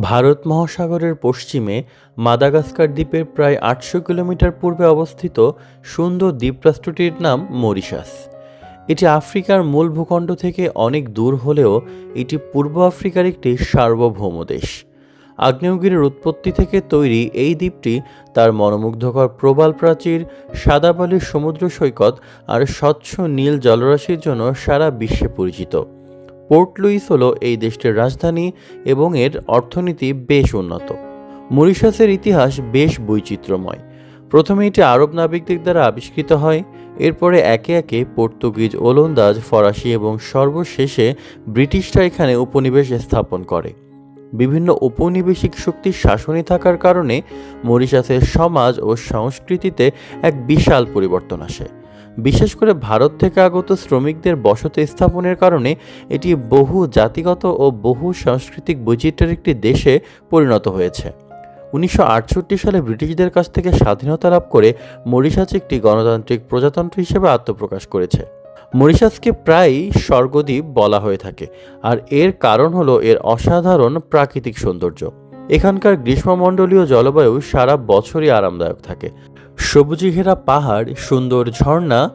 ভারত মহাসাগরের পশ্চিমে মাদাগাস্কার দ্বীপের প্রায় আটশো কিলোমিটার পূর্বে অবস্থিত সুন্দর দ্বীপরাষ্ট্রটির নাম মরিশাস। এটি আফ্রিকার মূল ভূখণ্ড থেকে অনেক দূর হলেও এটি পূর্ব আফ্রিকার একটি সার্বভৌম দেশ। আগ্নেয়গিরির উৎপত্তি থেকে তৈরি এই দ্বীপটি তার মনোমুগ্ধকর প্রবাল প্রাচীর, সাদা বালির সমুদ্র সৈকত আর স্বচ্ছ নীল জলরাশির জন্য সারা বিশ্বে পরিচিত। পোর্ট লুইস হলো এই দেশটির রাজধানী এবং এর অর্থনীতি বেশ উন্নত। মরিশাসের ইতিহাস বেশ বৈচিত্র্যময়। প্রথমে এটি আরব নাবিকদের দ্বারা আবিষ্কৃত হয়, এরপরে একে একে পর্তুগিজ ওলন্দাজ, ফরাসি এবং সর্বশেষে ব্রিটিশরা এখানে উপনিবেশ স্থাপন করে। বিভিন্ন ঔপনিবেশিক শক্তির শাসনে থাকার কারণে মরিশাসের সমাজ ও সংস্কৃতিতে এক বিশাল পরিবর্তন আসে। বিশেষ করে ভারত থেকে আগত শ্রমিকদের বসতি স্থাপনের কারণে এটি বহু জাতিগত ও বহু সাংস্কৃতিক বৈচিত্র্যের একটি দেশে পরিণত হয়েছে। উনিশশো আটষট্টি সালে ব্রিটিশদের কাছ থেকে স্বাধীনতা লাভ করে মরিশাস একটি গণতান্ত্রিক প্রজাতন্ত্র হিসেবে আত্মপ্রকাশ করেছে। মরিশাসকে প্রায়ই স্বর্গদ্বীপ বলা হয়ে থাকে, আর এর কারণ হলো এর অসাধারণ প্রাকৃতিক সৌন্দর্য। এখানকার গ্রীষ্মমণ্ডলীয় জলবায়ু সারা বছরই আরামদায়ক থাকে। সবুজি ঘেরা পাহাড়, সুন্দর ঝর্ণা,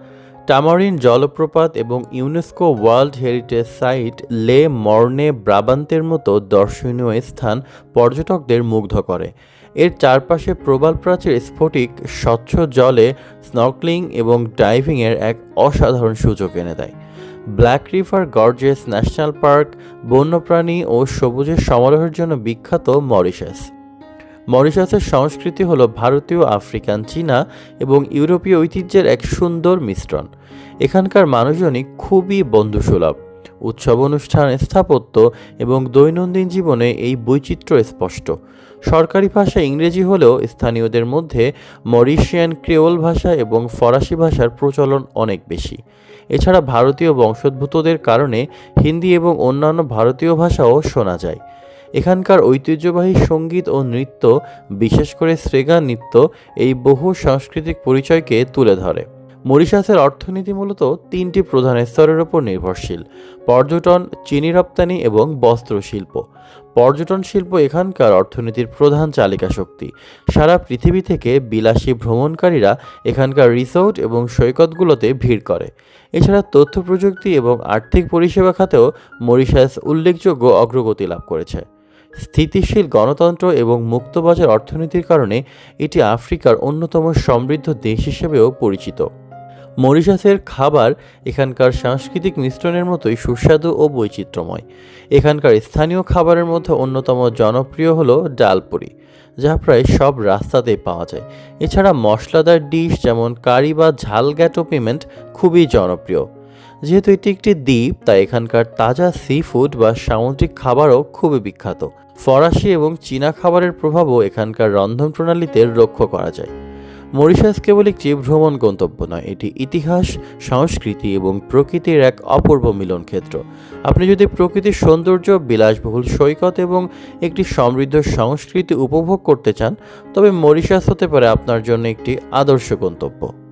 টামারিন জলপ্রপাত এবং UNESCO world heritage site Le Morne ব্রাবান্তের মতো দর্শনীয় স্থান পর্যটকদের মুগ্ধ করে। এর চারপাশে প্রবাল প্রাচীর স্ফটিক, স্বচ্ছ জলে স্নর্কলিং এবং ডাইভিংয়ের এক অসাধারণ সুযোগ এনে দেয়। Black river gorges national park বন্যপ্রাণী ও সবুজের সমারোহের জন্য বিখ্যাত মরিশাস। মরিশাসের সংস্কৃতি হলো ভারতীয়, আফ্রিকান, চীনা এবং ইউরোপীয় ঐতিহ্যের এক সুন্দর মিশ্রণ। এখানকার মানুষজনই খুবই বন্ধুসুলভ। উৎসব অনুষ্ঠান স্থাপত্য এবং দৈনন্দিন জীবনে এই বৈচিত্র্য স্পষ্ট। সরকারি ভাষা ইংরেজি হলেও স্থানীয়দের মধ্যে মরিশিয়ান ক্রিওল ভাষা এবং ফরাসি ভাষার প্রচলন অনেক বেশি। এছাড়া ভারতীয় বংশোদ্ভূতদের কারণে হিন্দি এবং অন্যান্য ভারতীয় ভাষাও শোনা যায়। এখানকার ঐতিহ্যবাহী সংগীত ও নৃত্য, বিশেষ করে শ্রেগা নৃত্য, এই বহু সাংস্কৃতিক পরিচয়কে তুলে ধরে। মরিশাসের অর্থনীতি মূলত তিনটি প্রধান স্তরের উপর নির্ভরশীল, পর্যটন, চিনি রপ্তানি এবং বস্ত্র শিল্প। পর্যটন শিল্প এখানকার অর্থনীতির প্রধান চালিকা শক্তি। সারা পৃথিবী থেকে বিলাসী ভ্রমণকারীরা এখানকার রিসোর্ট এবং সৈকতগুলোতে ভিড় করে। এছাড়া তথ্য প্রযুক্তি এবং আর্থিক পরিষেবা খাতেও মরিশাস উল্লেখযোগ্য অগ্রগতি লাভ করেছে। স্থিতিশীল গণতন্ত্র এবং মুক্তবাজার অর্থনীতির কারণে এটি আফ্রিকার অন্যতম সমৃদ্ধ দেশ হিসেবেও পরিচিত। মরিশাসের খাবার এখানকার সাংস্কৃতিক মিশ্রণের মতোই সুস্বাদু ও বৈচিত্র্যময়। এখানকার স্থানীয় খাবারের মধ্যে অন্যতম জনপ্রিয় হলো ডালপুরি, যা প্রায় সব রাস্তাতেই পাওয়া যায়। এছাড়া মশলাদার ডিশ যেমন কারি বা ঝাল গ্যাটো পেমেন্ট খুবই জনপ্রিয়। যেহেতু এটি একটি দ্বীপ, তাই এখানকার তাজা সি ফুড বা সামুদ্রিক খাবারও খুবই বিখ্যাত। ফরাসি এবং চীনা খাবারের প্রভাবও এখানকার রন্ধন প্রণালীতে লক্ষ্য করা যায়। মরিশাস কেবল একটি ভ্রমণ গন্তব্য নয়, এটি ইতিহাস, সংস্কৃতি এবং প্রকৃতির এক অপূর্ব মিলন ক্ষেত্র আপনি যদি প্রকৃতির সৌন্দর্য, বিলাসবহুল সৈকত এবং একটি সমৃদ্ধ সংস্কৃতি উপভোগ করতে চান, তবে মরিশাস হতে পারে আপনার জন্য একটি আদর্শ গন্তব্য।